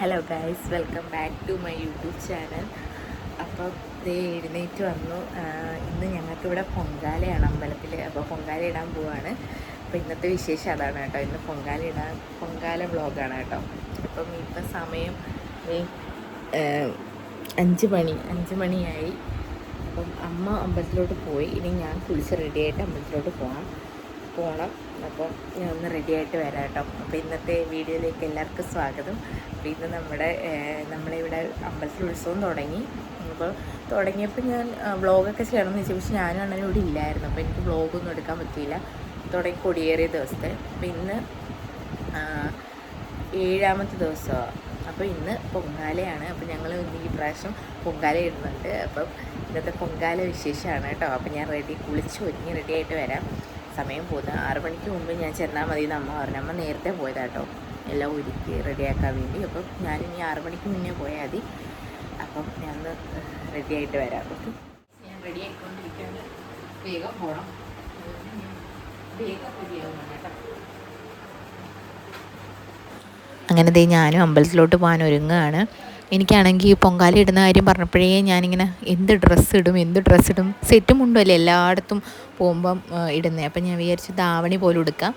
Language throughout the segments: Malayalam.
Hello guys welcome back to my YouTube channel അപ്പോൾ ദേ എഴുന്നേറ്റ് വന്നു. ഇന്ന് ഞങ്ങൾക്കിവിടെ പൊങ്കാലയാണ് അമ്പലത്തിൽ അപ്പോൾ പൊങ്കാല ഇടാൻ പോവാണ്. അപ്പോൾ ഇന്നത്തെ വിശേഷം അതാണ് കേട്ടോ. ഇന്ന് പൊങ്കാല ഇടാൻ പൊങ്കാല വ്ളോഗാണ് കേട്ടോ. അപ്പം ഇപ്പം സമയം അഞ്ച് മണി അഞ്ച് മണിയായി. അപ്പം അമ്മ അമ്പലത്തിലോട്ട് പോയി. ഇനി ഞാൻ കുളിച്ച് റെഡിയായിട്ട് അമ്പലത്തിലോട്ട് പോകണം പോകണം അപ്പോൾ ഞാൻ ഒന്ന് റെഡി ആയിട്ട് വരാം കേട്ടോ. അപ്പോൾ ഇന്നത്തെ വീഡിയോയിലേക്ക് എല്ലാവർക്കും സ്വാഗതം. അപ്പോൾ ഇന്ന് നമ്മുടെ നമ്മളിവിടെ അമ്പലത്തിൽ ഉത്സവം തുടങ്ങി. അപ്പോൾ തുടങ്ങിയപ്പോൾ ഞാൻ വ്ളോഗൊക്കെ ചെയ്യണമെന്ന് വെച്ചു പക്ഷെ ഞാനും അണ്ണനും ഇവിടെ ഇല്ലായിരുന്നു. അപ്പോൾ എനിക്ക് വ്ളോഗൊന്നും എടുക്കാൻ പറ്റിയില്ല. തുടങ്ങി കൊടിയേറിയ ദിവസത്തെ. അപ്പോൾ ഇന്ന് ഏഴാമത്തെ ദിവസമാണ് അപ്പോൾ ഇന്ന് പൊങ്കാലയാണ്. അപ്പോൾ ഞങ്ങൾ ഇന്ന് ഈ പ്രാവശ്യം പൊങ്കാല ഇടുന്നുണ്ട്. അപ്പം ഇന്നത്തെ പൊങ്കാല വിശേഷമാണ് കേട്ടോ. അപ്പോൾ ഞാൻ റെഡി കുളിച്ച് ഒരുങ്ങി റെഡി ആയിട്ട് വരാം. സമയം പോകുന്നത്. ആറ് മണിക്ക് മുമ്പ് ഞാൻ ചെന്നാൽ മതി എന്ന് അമ്മ പറഞ്ഞു. അമ്മ നേരത്തെ പോയതാട്ടോ എല്ലാം ഒരുക്കി റെഡിയാക്കാൻ വേണ്ടി. അപ്പം ഞാനിനി ആറ് മണിക്ക് മുന്നേ പോയാൽ മതി. അപ്പം ഞാൻ റെഡി ആയിട്ട് വരാം. ഓക്കെ ഞാൻ റെഡി ആയിക്കൊണ്ടിരിക്കുകയാണ്. വേഗം പോകണം വേഗം റെഡിയാവണം കേട്ടോ. അങ്ങനെ ദേ ഞാനും അമ്പലത്തിലോട്ട് പോകാൻ ഒരുങ്ങുകയാണ്. എനിക്കാണെങ്കിൽ ഈ പൊങ്കാല ഇടുന്ന കാര്യം പറഞ്ഞപ്പോഴേ ഞാനിങ്ങനെ എന്ത് ഡ്രസ്സ് ഇടും എന്ത് ഡ്രസ്സ് ഇടും സെറ്റും മുണ്ടുമല്ലേ എല്ലായിടത്തും പോകുമ്പം ഇടുന്നത് അപ്പം ഞാൻ വിചാരിച്ചു ദാവണി പോലും എടുക്കാം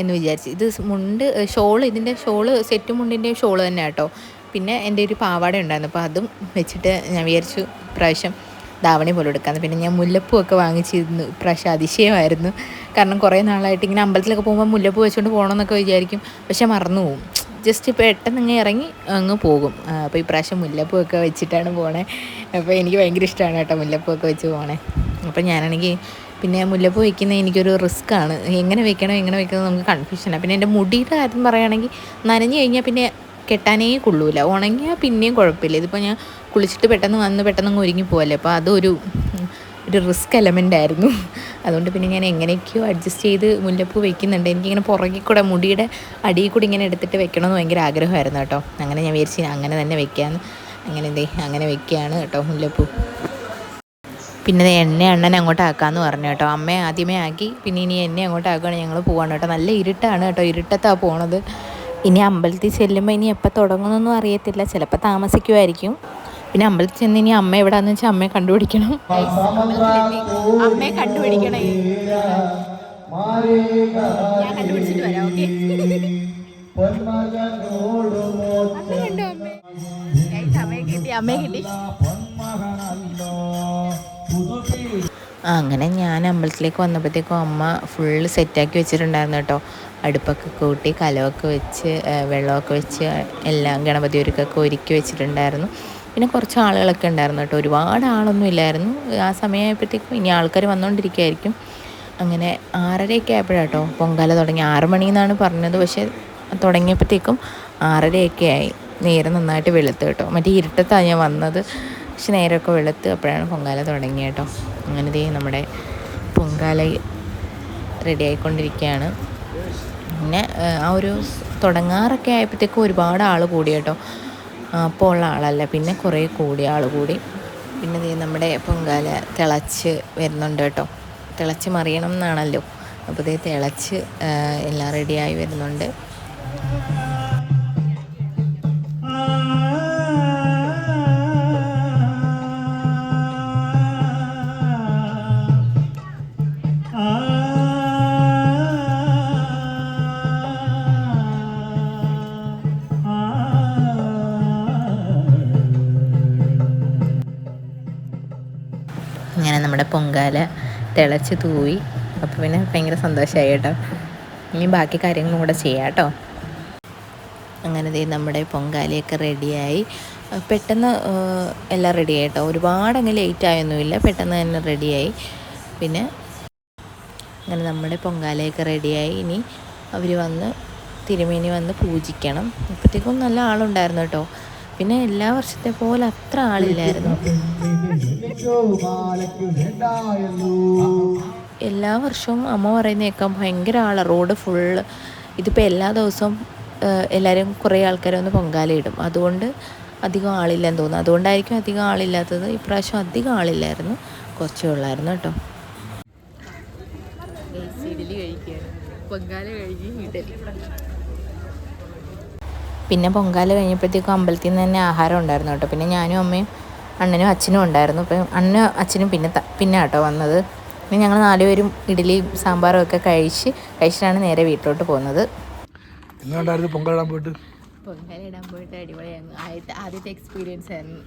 എന്ന് വിചാരിച്ചു. ഇത് മുണ്ട് ഷോൾ ഇതിന്റെ ഷോൾ സെറ്റും മുണ്ടിന്റെയും ഷോൾ തന്നെ കേട്ടോ. പിന്നെ എന്റെ ഒരു പാവാട ഉണ്ടായിരുന്നു. അപ്പോൾ അതും വെച്ചിട്ട് ഞാൻ വിചാരിച്ചു പ്രാവശ്യം ദാവണി പോലും എടുക്കാം പിന്നെ ഞാൻ മുല്ലപ്പൂ ഒക്കെ വാങ്ങിച്ചിരുന്നു. ഇപ്രാവശ്യം അതിശയമായിരുന്നു. കാരണം കുറേ നാളായിട്ട് ഇങ്ങനെ അമ്പലത്തിലൊക്കെ പോകുമ്പോൾ മുല്ലപ്പൂ വെച്ചുകൊണ്ട് പോകണമെന്നൊക്കെ വിചാരിക്കും. പക്ഷെ മറന്നു പോകും ജസ്റ്റ് പെട്ടെന്ന് ഇങ്ങനെ ഇറങ്ങി അങ്ങ് പോകും. അപ്പോൾ ഈ പ്രാവശ്യം മുല്ലപ്പൂവൊക്കെ വെച്ചിട്ടാണ് പോണേ. അപ്പോൾ എനിക്ക് ഭയങ്കര ഇഷ്ടമാണ് കേട്ടോ മുല്ലപ്പൂവൊക്കെ വെച്ച് പോണേ. അപ്പോൾ ഞാനാണെങ്കിൽ പിന്നെ മുല്ലപ്പൂ വയ്ക്കുന്നത് എനിക്കൊരു റിസ്ക് ആണ് എങ്ങനെ വെക്കണം എങ്ങനെ വെക്കണം നമുക്ക് കൺഫ്യൂഷനാണ് പിന്നെ എന്റെ മുടിയുടെ കാര്യം പറയുകയാണെങ്കിൽ നനഞ്ഞു കഴിഞ്ഞാൽ പിന്നെ കെട്ടാനേ കൊള്ളൂല. ഉണങ്ങിയാൽ പിന്നെയും കുഴപ്പമില്ല. ഇതിപ്പോൾ ഞാൻ കുളിച്ചിട്ട് പെട്ടെന്ന് വന്ന് പെട്ടെന്ന് ഒരുങ്ങി പോകല്ലേ അപ്പോൾ അതൊരു ഒരു റിസ്ക് എലമെന്റ് ആയിരുന്നു. അതുകൊണ്ട് പിന്നെ ഞാൻ എങ്ങനെയൊക്കെയോ അഡ്ജസ്റ്റ് ചെയ്ത് മുല്ലപ്പൂ വെക്കുന്നുണ്ട്. എനിക്കിങ്ങനെ പുറകിൽ കൂടെ മുടിയുടെ അടിയിൽ കൂടി ഇങ്ങനെ എടുത്തിട്ട് വെക്കണമെന്ന് ഭയങ്കര ആഗ്രഹമായിരുന്നു കേട്ടോ. അങ്ങനെ ഞാൻ വിചാരിച്ചു അങ്ങനെ തന്നെ വെക്കാമെന്ന് അങ്ങനെ എന്തേ അങ്ങനെ വെക്കുകയാണ് കേട്ടോ മുല്ലപ്പൂ. പിന്നെ എണ്ണ അണ്ണൻ അങ്ങോട്ട് ആക്കാമെന്ന് പറഞ്ഞു കേട്ടോ. അമ്മയെ ആദ്യമേ ആക്കി പിന്നെ ഇനി എന്നെ അങ്ങോട്ട് ആക്കുകയാണ് ഞങ്ങൾ പോവാണ് കേട്ടോ. നല്ല ഇരുട്ടാണ് കേട്ടോ. ഇരുട്ടത്താണ് പോണത്. ഇനി അമ്പലത്തിൽ ചെല്ലുമ്പോൾ ഇനി എപ്പോൾ തുടങ്ങുന്നൊന്നും അറിയത്തില്ല. ചിലപ്പോൾ താമസിക്കുമായിരിക്കും പിന്നെ അമ്പലത്തിൽ ചെന്ന് ഇനി അമ്മ എവിടെയാന്ന് വെച്ചാൽ അമ്മയെ കണ്ടുപിടിക്കണം. അമ്മയെ കണ്ടുപിടിക്കണേ. ഞാൻ കണ്ടുപിടിച്ചിട്ട് വരാം ഓക്കെ. അമ്മയെ കിട്ടി അമ്മയെ കിട്ടി. അങ്ങനെ ഞാൻ അമ്പലത്തിലേക്ക് വന്നപ്പോഴത്തേക്കും അമ്മ ഫുള്ള് സെറ്റാക്കി വെച്ചിട്ടുണ്ടായിരുന്നു കേട്ടോ. അടുപ്പൊക്കെ കൂട്ടി കലമൊക്കെ വെച്ച് വെള്ളമൊക്കെ വെച്ച് എല്ലാം ഗണപതി ഒരുക്കൊക്കെ ഒരുക്കി വെച്ചിട്ടുണ്ടായിരുന്നു. പിന്നെ കുറച്ച് ആളുകളൊക്കെ ഉണ്ടായിരുന്നു കേട്ടോ. ഒരുപാട് ആളൊന്നും ഇല്ലായിരുന്നു. ആ സമയമായപ്പോഴത്തേക്കും ഇനി ആൾക്കാർ വന്നുകൊണ്ടിരിക്കുകയായിരിക്കും അങ്ങനെ ആറരയൊക്കെ ആയപ്പോഴാട്ടോ പൊങ്കാല തുടങ്ങി. ആറ് മണി എന്നാണ് പറഞ്ഞത്. പക്ഷേ തുടങ്ങിയപ്പോഴത്തേക്കും ആറരയൊക്കെ ആയി. നേരെ നന്നായിട്ട് വെളുത്ത് കേട്ടോ. മറ്റേ ഇരുട്ടത്താണ് ഞാൻ വന്നത്. പക്ഷെ നേരമൊക്കെ വെളുത്ത് അപ്പോഴാണ് പൊങ്കാല തുടങ്ങിയത് കേട്ടോ. അങ്ങനെ ദേ നമ്മുടെ പൊങ്കാല റെഡി ആയിക്കൊണ്ടിരിക്കുകയാണ്. പിന്നെ ആ, ഒരു തുടങ്ങാറൊക്കെ ആയപ്പോഴത്തേക്കും ഒരുപാട് ആൾ കൂടി കേട്ടോ. ആ, അപ്പോൾ ഉള്ള ആളല്ല. പിന്നെ കുറേ കൂടി ആൾ കൂടി. പിന്നെ ദേ നമ്മുടെ പൊങ്കാല തിളച്ച് വരുന്നുണ്ട് കേട്ടോ. തിളച്ച് മറിയണം എന്നാണല്ലോ. അപ്പോൾ ദേ തിളച്ച് എല്ലാം റെഡിയായി വരുന്നുണ്ട്. നമ്മുടെ പൊങ്കാല തിളച്ച് തൂവി. അപ്പോൾ പിന്നെ ഭയങ്കര സന്തോഷമായി കേട്ടോ. ഇനി ബാക്കി കാര്യങ്ങളും കൂടെ ചെയ്യാം കേട്ടോ. അങ്ങനെ ദേ നമ്മുടെ പൊങ്കാലയൊക്കെ റെഡിയായി. പെട്ടെന്ന് എല്ലാം റെഡിയായി കേട്ടോ. ഒരുപാട് അങ്ങ് ലേറ്റ് ആയൊന്നുമില്ല. പെട്ടെന്ന് തന്നെ റെഡിയായി. പിന്നെ അങ്ങനെ നമ്മുടെ പൊങ്കാലയൊക്കെ റെഡിയായി. ഇനി അവർ വന്ന് തിരുമേനി വന്ന് പൂജിക്കണം. ഇപ്പോഴത്തേക്കും നല്ല ആളുണ്ടായിരുന്നു കേട്ടോ. പിന്നെ എല്ലാ വർഷത്തെ പോലെ അത്ര ആളില്ലായിരുന്നു. എല്ലാ വർഷവും അമ്മ പറയുന്ന കേൾക്കാൻ ഭയങ്കര ആളാണ് റോഡ് ഫുള്ള് ഇതിപ്പോൾ എല്ലാ ദിവസവും എല്ലാവരും കുറേ ആൾക്കാർ വന്ന് പൊങ്കാലയിടും അതുകൊണ്ട് അധികം ആളില്ലെന്ന് തോന്നുന്നു. അതുകൊണ്ടായിരിക്കും അധികം ആളില്ലാത്തത്. ഇപ്രാവശ്യം അധികം ആളില്ലായിരുന്നു. കുറച്ചേ ഉള്ളായിരുന്നു കേട്ടോ. ഇഡലി പൊങ്കാല കഴിഞ്ഞ് ഇഡലി. പിന്നെ പൊങ്കാല കഴിഞ്ഞപ്പോഴത്തേക്കും അമ്പലത്തിൽ നിന്ന് തന്നെ ആഹാരം ഉണ്ടായിരുന്നു കേട്ടോ. പിന്നെ ഞാനും അമ്മയും അണ്ണനും അച്ഛനും ഉണ്ടായിരുന്നു. അപ്പം അണ്ണനും അച്ഛനും പിന്നെ പിന്നെ കേട്ടോ വന്നത്. പിന്നെ ഞങ്ങൾ നാലുപേരും ഇഡ്ഡലിയും സാമ്പാറും ഒക്കെ കഴിച്ച് കഴിച്ചിട്ടാണ് നേരെ വീട്ടിലോട്ട് പോകുന്നത്. പൊങ്കാല പൊങ്കാലിടാൻ പോയിട്ട്? പൊങ്കാല ഇടാൻ പോയിട്ട് അടിപൊളിയായിരുന്നു. ആദ്യത്തെ ആദ്യത്തെ എക്സ്പീരിയൻസ് ആയിരുന്നു.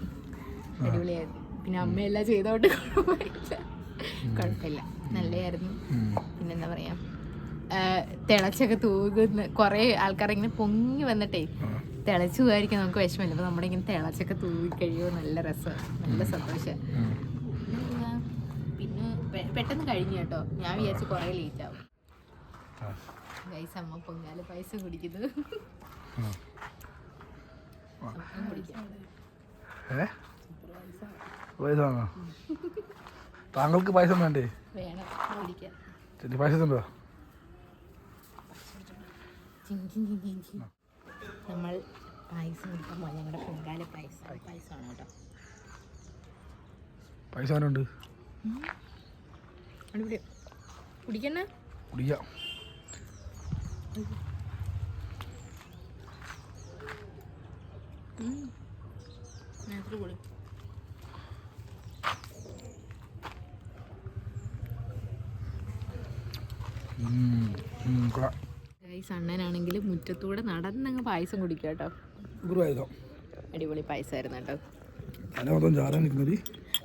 അടിപൊളിയായിരുന്നു. പിന്നെ അമ്മയെല്ലാം ചെയ്തോട്ട് കുഴപ്പമില്ല. കുഴപ്പമില്ല. നല്ലതായിരുന്നു. പിന്നെന്താ പറയാ തിളച്ചൊക്കെ തൂകുന്ന കുറേ ആൾക്കാർ ഇങ്ങനെ പൊങ്ങി വന്നിട്ടേ തിളച്ചു പോകാതിരിക്കാൻ നമുക്ക് വിഷമമില്ല. അപ്പോൾ ഇങ്ങനെ തിളച്ചൊക്കെ തൂവി കഴിയുമ്പോൾ നല്ല രസമാണ് നല്ല സന്തോഷം. പിന്നെ പെട്ടെന്ന് കഴിഞ്ഞു കേട്ടോ. ഞാൻ വിചാരിച്ചു കുറേ ലേറ്റ് ആവും. ഗൈസ് അമ്മ പൊങ്കാല പായസം കുടിക്കുന്നത് അമ്മ കുടിക്കാം. ഏ? പായസമാണോ? താങ്കൾക്ക് പായസം വേണ്ടേ? വേണം. കുടിക്കാം. നമ്മൾ പായസം കുടിക്കാൻ പോകാം ഞങ്ങളുടെ പൊങ്കാല പായസം പായസമാണ് കേട്ടോ. അടിപൊളി. കുടിക്കണ കുടിക്കാം. കൂടി. ഗൈസ് അണ്ണനാണെങ്കിൽ മുറ്റത്തൂടെ നടന്നങ്ങ് പായസം കുടിക്കുക കേട്ടോ. അടിപൊളി പായസമായിരുന്നു കേട്ടോ.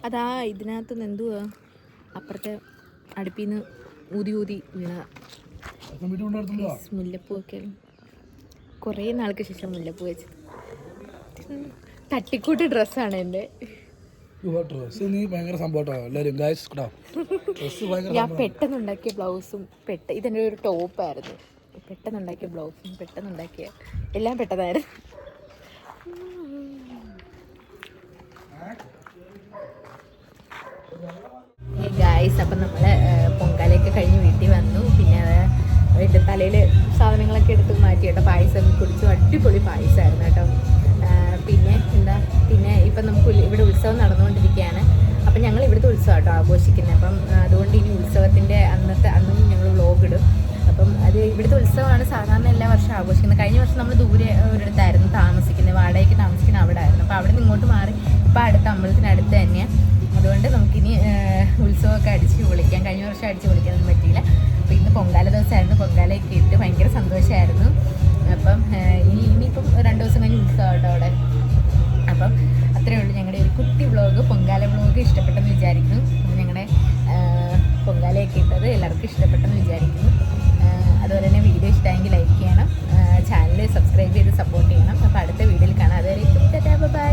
അതാ ഇതിനകത്ത് നിന്ന് എന്തുവാ? അപ്പുറത്തെ അടുപ്പിൽ നിന്ന് ഊതി ഊതി വീണ മുല്ലപ്പൂ ഒക്കെ കുറേ നാൾക്ക് ശേഷം മുല്ലപ്പൂ വെച്ചത് തട്ടിക്കൂട്ട് ഡ്രസ്സാണ് എന്റെ. ഡ്രസ്സ് നീ ഭയങ്കര സംഭവം കേട്ടോ എല്ലാവരും ഗായ്സ് കേട്ടോ. ഡ്രസ്സ് ഭയങ്കര ഞാൻ പെട്ടെന്ന് ഉണ്ടാക്കിയ ബ്ലൗസും പെട്ട ഇതെന്റെ ഒരു ടോപ്പായിരുന്നു. പെട്ടെന്ന് ഉണ്ടാക്കിയ ബ്ലൗസും പെട്ടെന്ന് ഉണ്ടാക്കിയ എല്ലാം പെട്ടതായിരുന്നു. ഗായ്സ് അപ്പം നമ്മൾ പൊങ്കാലയൊക്കെ കഴിഞ്ഞ് വീട്ടിൽ വന്നു. പിന്നെ അത് അതിന്റെ തലയിൽ സാധനങ്ങളൊക്കെ എടുത്ത് മാറ്റി കേട്ടോ. പായസം കുടിച്ചു. അടിപൊളി പായസമായിരുന്നു കേട്ടോ. പിന്നെ എന്താ? പിന്നെ ഇപ്പം നമുക്ക് ഇവിടെ ഉത്സവം നടന്നുകൊണ്ടിരിക്കുകയാണ്. അപ്പം ഞങ്ങൾ ഇവിടുത്തെ ഉത്സവം കേട്ടോ ആഘോഷിക്കുന്നത്. അപ്പം അതുകൊണ്ട് ഇനി ഉത്സവത്തിന്റെ അന്നത്തെ അന്നും ഇവിടുത്തെ ഉത്സവമാണ് സാധാരണ എല്ലാ വർഷവും ആഘോഷിക്കുന്നത്. കഴിഞ്ഞ വർഷം നമ്മൾ ദൂരെ ഒരിടത്തായിരുന്നു താമസിക്കുന്നത്. വാടകയ്ക്ക് താമസിക്കുന്നത് അവിടെ ആയിരുന്നു അപ്പോൾ അവിടെ നിന്ന് ഇങ്ങോട്ട് മാറി ഇപ്പോൾ അടുത്ത അമ്പലത്തിനടുത്ത് തന്നെയാണ് അതുകൊണ്ട് നമുക്കിനി ഉത്സവമൊക്കെ അടിച്ച് പൊളിക്കാം. കഴിഞ്ഞ വർഷം അടിച്ച് പൊളിക്കാനൊന്നും പറ്റിയില്ല. അപ്പോൾ ഇന്ന് പൊങ്കാല ദിവസമായിരുന്നു. പൊങ്കാലയൊക്കെ ഇട്ട് ഭയങ്കര സന്തോഷമായിരുന്നു അപ്പം ഇനി ഇനിയിപ്പം രണ്ട് ദിവസം കഴിഞ്ഞ് ഉത്സവം ഉണ്ടോ അവിടെ. അപ്പം അത്രയേ ഉള്ളൂ ഞങ്ങളുടെ ഒരു കുട്ടി വ്ളോഗ്. പൊങ്കാല വ്ളോഗ് ഇഷ്ടപ്പെട്ടെന്ന് വിചാരിക്കുന്നു. ഞങ്ങളുടെ പൊങ്കാലയൊക്കെ ഇട്ടത് എല്ലാവർക്കും ഇഷ്ടപ്പെട്ടെന്ന് വിചാരിക്കുന്നു. അതുപോലെ തന്നെ വീഡിയോ ഇഷ്ടമായെങ്കിൽ ലൈക്ക് ചെയ്യണം. ചാനൽ സബ്സ്ക്രൈബ് ചെയ്ത് സപ്പോർട്ട് ചെയ്യണം. അപ്പോൾ അടുത്ത വീഡിയോയിൽ കാണാം. അതുവരെ ബൈ